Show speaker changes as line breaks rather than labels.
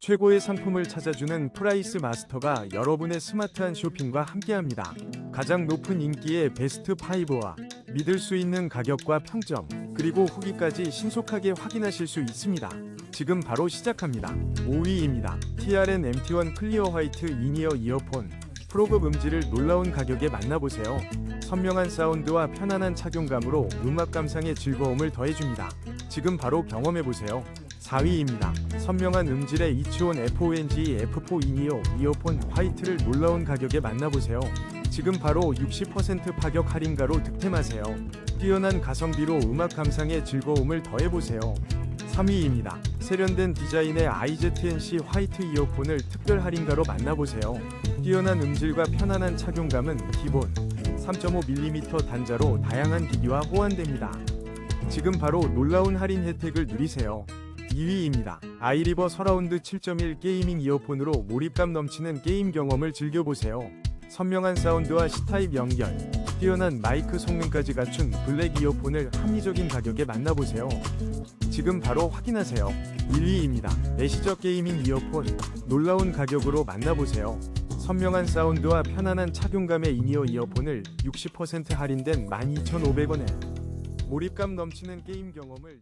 최고의 상품을 찾아주는 프라이스 마스터가 여러분의 스마트한 쇼핑과 함께합니다. 가장 높은 인기의 베스트 5와 믿을 수 있는 가격과 평점, 그리고 후기까지 신속하게 확인하실 수 있습니다. 지금 바로 시작합니다. 5위입니다. TRN MT1 클리어 화이트 이니어 이어폰. 프로급 음질을 놀라운 가격에 만나보세요. 선명한 사운드와 편안한 착용감으로 음악 감상의 즐거움을 더해줍니다. 지금 바로 경험해보세요. 4위입니다. 선명한 음질의 이치온 FONG F4 이니어 이어폰 화이트를 놀라운 가격에 만나보세요. 지금 바로 60% 파격 할인가로 득템하세요. 뛰어난 가성비로 음악 감상의 즐거움을 더해보세요. 3위입니다. 세련된 디자인의 IZNC 화이트 이어폰을 특별 할인가로 만나보세요. 뛰어난 음질과 편안한 착용감은 기본 3.5mm 단자로 다양한 기기와 호환됩니다. 지금 바로 놀라운 할인 혜택을 누리세요. 2위입니다. 아이리버 서라운드 7.1 게이밍 이어폰으로 몰입감 넘치는 게임 경험을 즐겨보세요. 선명한 사운드와 C타입 연결, 뛰어난 마이크 성능까지 갖춘 블랙 이어폰을 합리적인 가격에 만나보세요. 지금 바로 확인하세요. 1위입니다. 애시저 게이밍 이어폰 놀라운 가격으로 만나보세요. 선명한 사운드와 편안한 착용감의 이니어 이어폰을 60% 할인된 12,500원에 몰입감 넘치는 게임 경험을